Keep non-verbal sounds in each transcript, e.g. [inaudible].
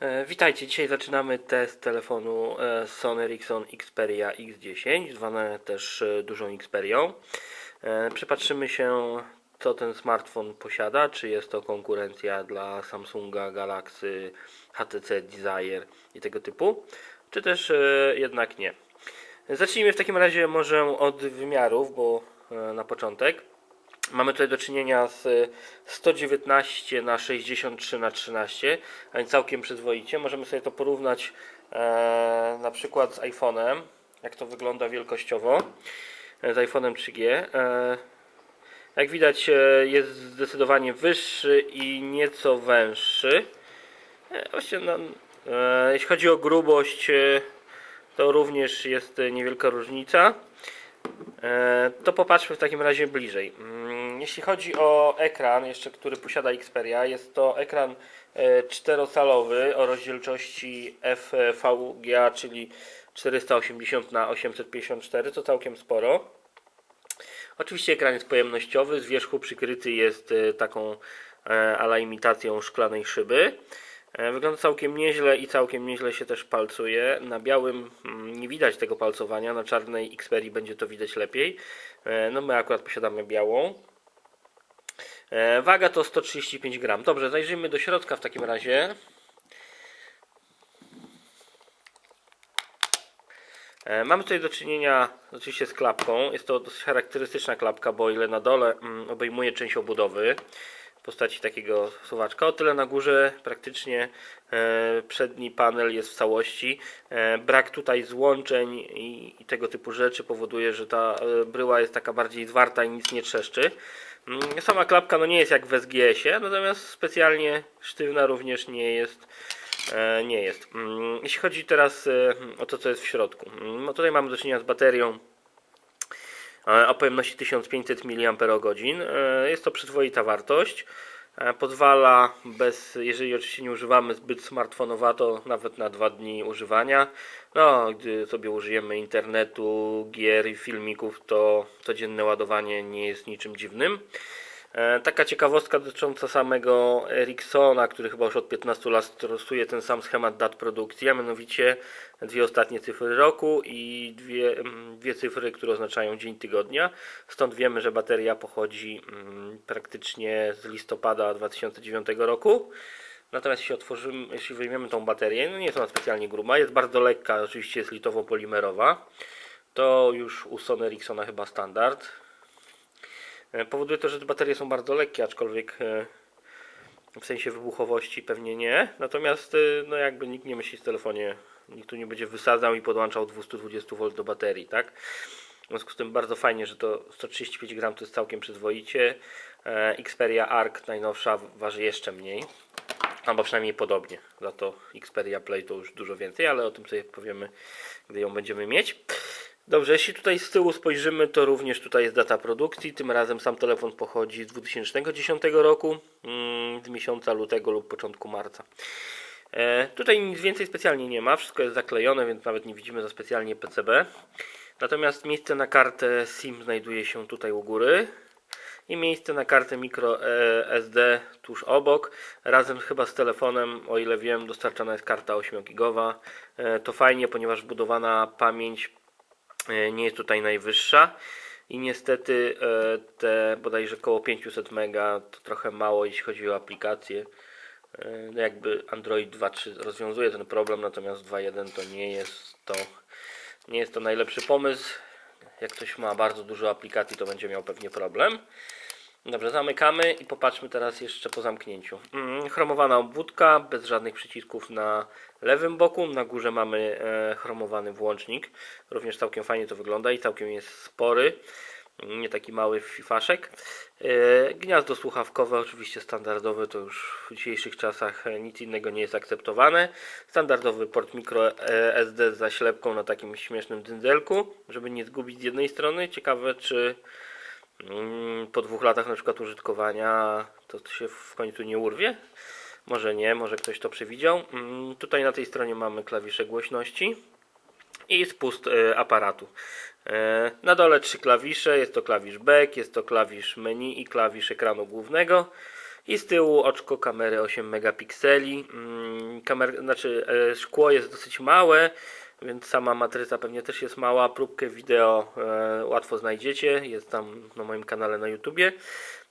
E, Witajcie, dzisiaj zaczynamy test telefonu e, Sony Ericsson Xperia X10, zwane też e, dużą Xperią. Przypatrzymy się, co ten smartfon posiada, czy jest to konkurencja dla Samsunga, Galaxy, HTC Desire i tego typu, czy też jednak nie. Zacznijmy w takim razie może od wymiarów, bo na początek. Mamy tutaj do czynienia z 119 na 63 na 13, a więc całkiem przyzwoicie. Możemy sobie to porównać e, na przykład z iPhone'em, jak to wygląda wielkościowo, e, z iPhone'em 3G. E, jak widać e, jest zdecydowanie wyższy i nieco węższy. E, właśnie no, e, jeśli chodzi o grubość, to również jest niewielka różnica. E, To popatrzmy w takim razie bliżej. Jeśli chodzi o ekran, jeszcze który posiada Xperia, jest to ekran e, czterocalowy o rozdzielczości FVGA, czyli 480 na 854, to całkiem sporo. Oczywiście ekran jest pojemnościowy, z wierzchu przykryty jest e, taką e, ala imitacją szklanej szyby. Wygląda całkiem nieźle i całkiem nieźle się też palcuje. Na białym mm, nie widać tego palcowania, na czarnej Xperii będzie to widać lepiej. No my akurat posiadamy białą. E, Waga to 135 gram. Dobrze, zajrzyjmy do środka w takim razie. E, Mamy tutaj do czynienia oczywiście z klapką. Jest to dosyć charakterystyczna klapka, bo ile na dole mm, obejmuje część obudowy w postaci takiego suwaczka, o tyle na górze praktycznie e, przedni panel jest w całości. Brak tutaj złączeń i, tego typu rzeczy powoduje, że ta bryła jest taka bardziej zwarta i nic nie trzeszczy. Mm, Sama klapka no nie jest jak w SGS-ie, natomiast specjalnie sztywna również nie jest. E, nie jest. Mm, Jeśli chodzi teraz e, o to, co jest w środku. No tutaj mamy do czynienia z baterią e, o pojemności 1500 mAh. Jest to przyzwoita wartość. E, Pozwala bez, jeżeli oczywiście nie używamy zbyt smartfonowato, nawet na dwa dni używania. No, gdy sobie użyjemy internetu, gier i filmików, to codzienne ładowanie nie jest niczym dziwnym. E, Taka ciekawostka dotycząca samego Ericssona, który chyba już od 15 lat stosuje ten sam schemat dat produkcji, a mianowicie dwie ostatnie cyfry roku i dwie, mm, dwie cyfry, które oznaczają dzień tygodnia. Stąd wiemy, że bateria pochodzi mm, praktycznie z listopada 2009 roku. Natomiast jeśli otworzymy, jeśli wyjmiemy tą baterię, no nie jest ona specjalnie gruba, jest bardzo lekka, oczywiście jest litowo-polimerowa. To już u Sony Ericssona chyba standard. E, Powoduje to, że te baterie są bardzo lekkie, aczkolwiek e, w sensie wybuchowości pewnie nie. Natomiast e, no jakby nikt nie myśli w telefonie, nikt tu nie będzie wysadzał i podłączał 220V do baterii, tak? W związku z tym bardzo fajnie, że to 135 gram to jest całkiem przyzwoicie. Xperia Arc najnowsza waży jeszcze mniej. Albo przynajmniej podobnie. Za to Xperia Play to już dużo więcej, ale o tym sobie powiemy, gdy ją będziemy mieć. Dobrze, jeśli tutaj z tyłu spojrzymy, to również tutaj jest data produkcji. Tym razem sam telefon pochodzi z 2010 roku, mm, z miesiąca lutego lub początku marca. E, tutaj nic więcej specjalnie nie ma, wszystko jest zaklejone, więc nawet nie widzimy za specjalnie PCB. Natomiast miejsce na kartę SIM znajduje się tutaj u góry i miejsce na kartę micro e, SD tuż obok. Razem chyba z telefonem, o ile wiem, dostarczana jest karta 8 gigowa. E, To fajnie, ponieważ wbudowana pamięć nie jest tutaj najwyższa i niestety e, te bodajże około 500 mega to trochę mało jeśli chodzi o aplikacje. E, No jakby Android 2.3 rozwiązuje ten problem, natomiast 2.1 to nie jest to nie jest to najlepszy pomysł. Jak ktoś ma bardzo dużo aplikacji, to będzie miał pewnie problem. Dobrze, zamykamy i popatrzmy teraz jeszcze po zamknięciu. Mm, chromowana obwódka, bez żadnych przycisków na lewym boku. Na górze mamy e, chromowany włącznik. Również całkiem fajnie to wygląda i całkiem jest spory. Nie taki mały fifaszek. E, Gniazdo słuchawkowe, oczywiście standardowe, to już w dzisiejszych czasach e, nic innego nie jest akceptowane. Standardowy port micro SD z zaślepką na takim śmiesznym dyndelku, żeby nie zgubić z jednej strony. Ciekawe, czy mm, po dwóch latach na przykład użytkowania to się w końcu nie urwie. Może nie, może ktoś to przewidział. Mm, Tutaj na tej stronie mamy klawisze głośności i spust e, aparatu. E, Na dole trzy klawisze, jest to klawisz back, jest to klawisz menu i klawisz ekranu głównego. I z tyłu oczko kamery 8 megapikseli. Mm, Kamer, znaczy e, szkło jest dosyć małe, więc sama matryca pewnie też jest mała. Próbkę wideo e, łatwo znajdziecie, jest tam na moim kanale na YouTubie.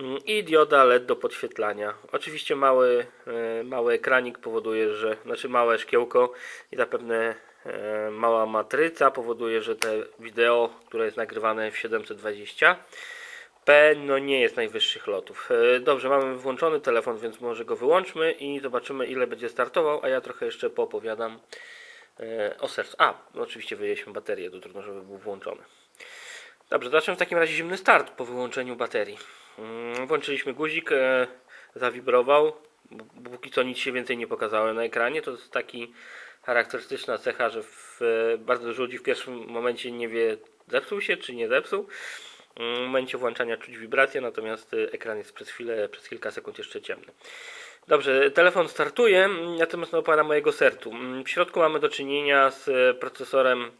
Mm, I dioda LED do podświetlania. Oczywiście mały, e, mały ekranik powoduje, że, znaczy małe szkiełko i zapewne e, mała matryca powoduje, że te wideo, które jest nagrywane w 720 P no nie jest najwyższych lotów. Dobrze, mamy włączony telefon, więc może go wyłączmy i zobaczymy ile będzie startował, a ja trochę jeszcze poopowiadam o sercu. A, oczywiście wyjęliśmy baterię, to trudno, żeby był włączony. Dobrze, zacznę w takim razie zimny start po wyłączeniu baterii. Mm, Włączyliśmy guzik, e, zawibrował. Póki co nic się więcej nie pokazało na ekranie. To jest taki charakterystyczna cecha, że w, e, bardzo dużo ludzi w pierwszym momencie nie wie, zepsuł się czy nie zepsuł. Mm, W momencie włączania czuć wibrację, natomiast e, ekran jest przez chwilę, przez kilka sekund jeszcze ciemny. Dobrze, telefon startuje, natomiast opowiadam mojego sertu. W środku mamy do czynienia z procesorem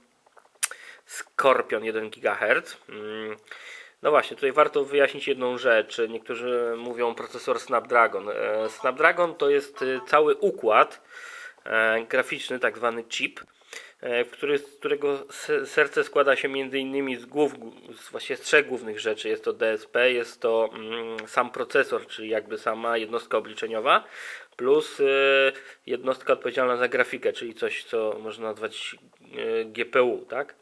Scorpion 1 GHz. No właśnie, tutaj warto wyjaśnić jedną rzecz. Niektórzy mówią procesor Snapdragon. E, Snapdragon to jest e, cały układ e, graficzny, tak zwany chip, który, z którego se- serce składa się między innymi z, głów, z właściwie z trzech głównych rzeczy. Jest to DSP, jest to mm, sam procesor, czyli jakby sama jednostka obliczeniowa, plus e, jednostka odpowiedzialna za grafikę, czyli coś, co można nazwać e, GPU, tak?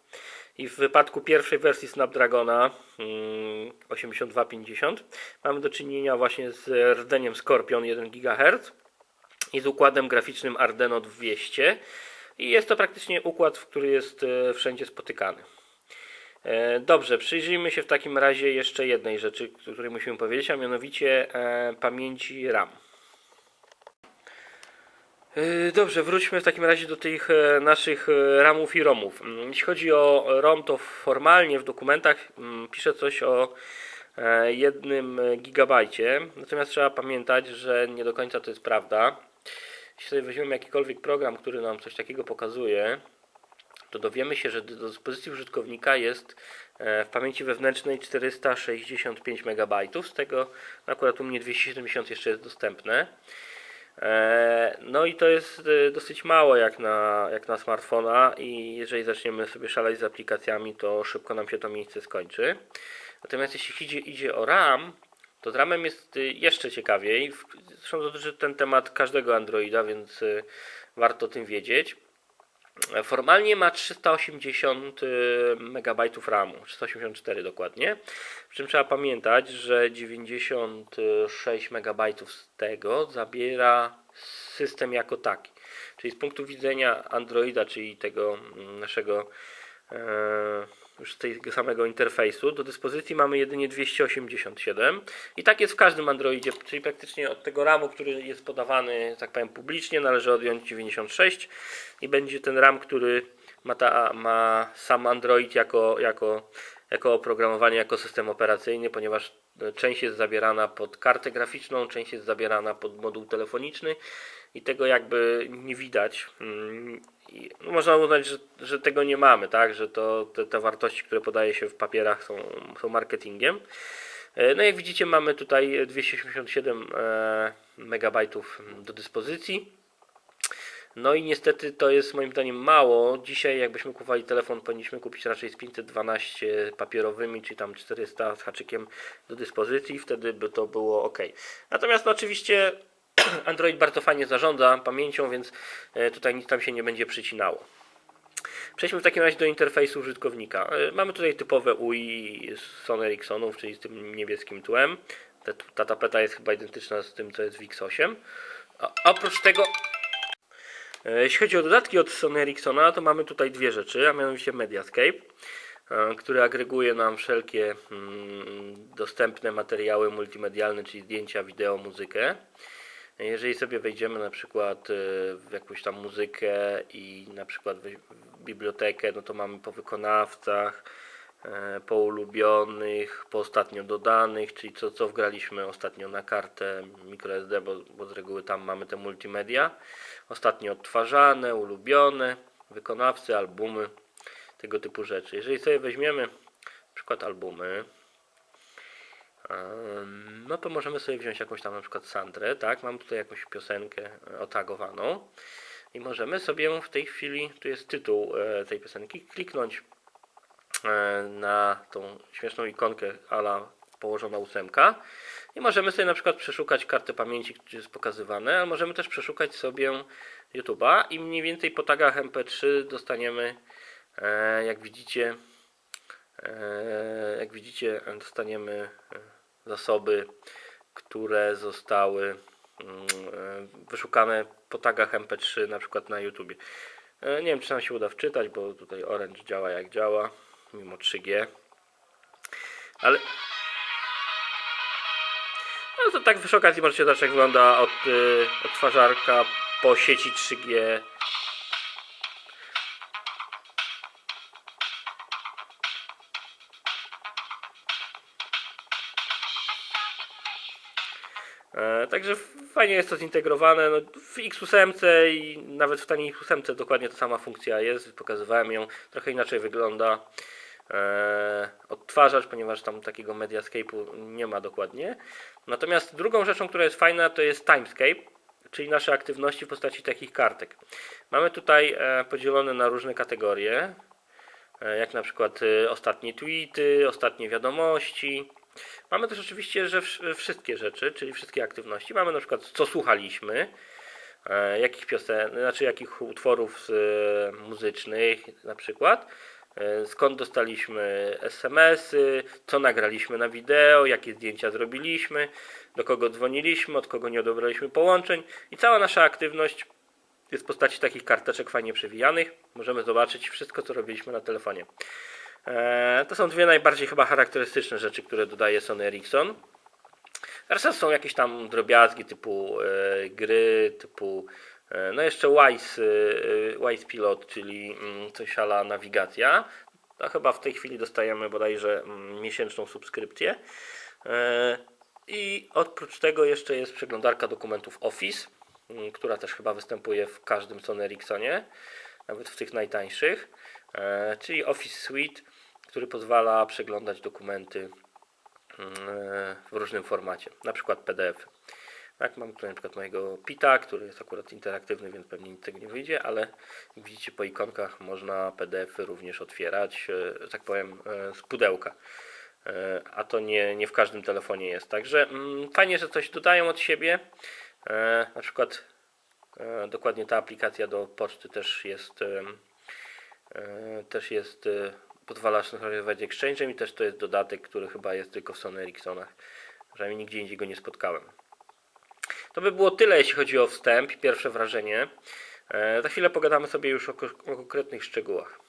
I w wypadku pierwszej wersji Snapdragona mm, 8250 mamy do czynienia właśnie z rdzeniem Scorpion 1 GHz i z układem graficznym Ardeno 200 i jest to praktycznie układ, który jest e, wszędzie spotykany. E, Dobrze, przyjrzyjmy się w takim razie jeszcze jednej rzeczy, o której musimy powiedzieć, a mianowicie e, pamięci RAM. Dobrze, wróćmy w takim razie do tych naszych ramów i romów. Mm, Jeśli chodzi o ROM, to formalnie w dokumentach mm, pisze coś o jednym gigabajcie, natomiast trzeba pamiętać, że nie do końca to jest prawda. Jeśli sobie weźmiemy jakikolwiek program, który nam coś takiego pokazuje, to dowiemy się, że do dyspozycji użytkownika jest e, w pamięci wewnętrznej 465 MB, z tego akurat u mnie 270 jeszcze jest dostępne. E, No i to jest e, dosyć mało jak na, jak na smartfona i jeżeli zaczniemy sobie szaleć z aplikacjami, to szybko nam się to miejsce skończy. Natomiast jeśli idzie, idzie o RAM, to z RAMem jest y, jeszcze ciekawiej. Zresztą dotyczy ten temat każdego Androida, więc y, warto o tym wiedzieć. Formalnie ma 380 MB RAMu, 384 dokładnie. Przy czym trzeba pamiętać, że 96 MB z tego zabiera system jako taki. Czyli z punktu widzenia Androida, czyli tego mm, naszego e, już tego samego interfejsu, do dyspozycji mamy jedynie 287 i tak jest w każdym Androidzie, czyli praktycznie od tego RAMu, który jest podawany, tak powiem, publicznie, należy odjąć 96 i będzie ten RAM, który ma, ta, ma sam Android jako, jako, jako oprogramowanie, jako system operacyjny, ponieważ e, część jest zabierana pod kartę graficzną, część jest zabierana pod moduł telefoniczny i tego jakby nie widać. Mm, no można uznać, że, że tego nie mamy, tak? że to, te, te wartości, które podaje się w papierach są, są marketingiem. E, No jak widzicie mamy tutaj 287 e, megabajtów do dyspozycji. No i niestety to jest moim zdaniem mało. Dzisiaj jakbyśmy kupowali telefon, powinniśmy kupić raczej z 512 papierowymi, czy tam 400 z haczykiem do dyspozycji, wtedy by to było ok. Natomiast no oczywiście [clears throat] Android bardzo fajnie zarządza pamięcią, więc e, tutaj nic tam się nie będzie przycinało. Przejdźmy w takim razie do interfejsu użytkownika. E, Mamy tutaj typowe UI Sony Ericssonów, czyli z tym niebieskim tłem. Ta, ta tapeta jest chyba identyczna z tym, co jest w X8. A, oprócz tego E, Jeśli chodzi o dodatki od Sony Ericssona, to mamy tutaj dwie rzeczy, a mianowicie Mediascape, który agreguje nam wszelkie mm, dostępne materiały multimedialne, czyli zdjęcia, wideo, muzykę. Jeżeli sobie wejdziemy na przykład e, w jakąś tam muzykę i na przykład w bibliotekę, no to mamy po wykonawcach, e, po ulubionych, po ostatnio dodanych, czyli co, co wgraliśmy ostatnio na kartę microSD, bo, bo z reguły tam mamy te multimedia. Ostatnio odtwarzane, ulubione, wykonawcy, albumy, tego typu rzeczy. Jeżeli sobie weźmiemy na przykład albumy, No to możemy sobie wziąć jakąś tam na przykład Sandrę, tak? Mam tutaj jakąś piosenkę e, otagowaną i możemy sobie w tej chwili, tu jest tytuł e, tej piosenki, kliknąć e, na tą śmieszną ikonkę ala położona ósemka i możemy sobie na przykład przeszukać kartę pamięci, gdzie jest pokazywane, a możemy też przeszukać sobie YouTube'a i mniej więcej po tagach MP3 dostaniemy, jak widzicie, jak widzicie, dostaniemy zasoby, które zostały mm, e, wyszukane po tagach MP3 na przykład na YouTube. E, Nie wiem, czy nam się uda wczytać, bo tutaj Orange działa jak działa, mimo 3G. Ale. No to tak przy okazji możecie zobaczyć, jak wygląda od, y, odtwarzarka po sieci 3G. Także fajnie jest to zintegrowane. No, w X8 i nawet w taniej X8 dokładnie ta sama funkcja jest. Pokazywałem ją, trochę inaczej wygląda e, odtwarzacz, ponieważ tam takiego Mediascape'u nie ma dokładnie. Natomiast drugą rzeczą, która jest fajna, to jest Timescape, czyli nasze aktywności w postaci takich kartek. Mamy tutaj e, podzielone na różne kategorie, e, jak na przykład e, ostatnie tweety, ostatnie wiadomości. Mamy też oczywiście, że wsz- wszystkie rzeczy, czyli wszystkie aktywności. Mamy na przykład co słuchaliśmy, e, jakich piosen, znaczy jakich utworów e, muzycznych na przykład, e, skąd dostaliśmy SMS-y, co nagraliśmy na wideo, jakie zdjęcia zrobiliśmy, do kogo dzwoniliśmy, od kogo nie odebraliśmy połączeń i cała nasza aktywność jest w postaci takich karteczek fajnie przewijanych. Możemy zobaczyć wszystko, co robiliśmy na telefonie. E, To są dwie najbardziej chyba charakterystyczne rzeczy, które dodaje Sony Ericsson. Reszta są jakieś tam drobiazgi typu e, gry, typu e, no jeszcze Wise, Wise Pilot, czyli mm, coś ala nawigacja. To chyba w tej chwili dostajemy bodajże mm, miesięczną subskrypcję. I oprócz tego jeszcze jest przeglądarka dokumentów Office, mm, która też chyba występuje w każdym Sony Ericssonie, nawet w tych najtańszych. E, Czyli Office Suite, który pozwala przeglądać dokumenty mm, w różnym formacie, na przykład PDF. Tak, mam tutaj na przykład mojego Pita, który jest akurat interaktywny, więc pewnie nic tego nie wyjdzie, ale widzicie po ikonkach można PDF-y również otwierać, e, że tak powiem, e, z pudełka. E, A to nie, nie w każdym telefonie jest. Także mm, fajnie, że coś dodają od siebie. E, Na przykład e, dokładnie ta aplikacja do poczty też jest em, e, też jest e, pozwala synchronizować Exchange'em i też to jest dodatek, który chyba jest tylko w Sony Ericssonach. Przynajmniej nigdzie indziej go nie spotkałem. To by było tyle, jeśli chodzi o wstęp pierwsze wrażenie. E, Za chwilę pogadamy sobie już o konkretnych szczegółach.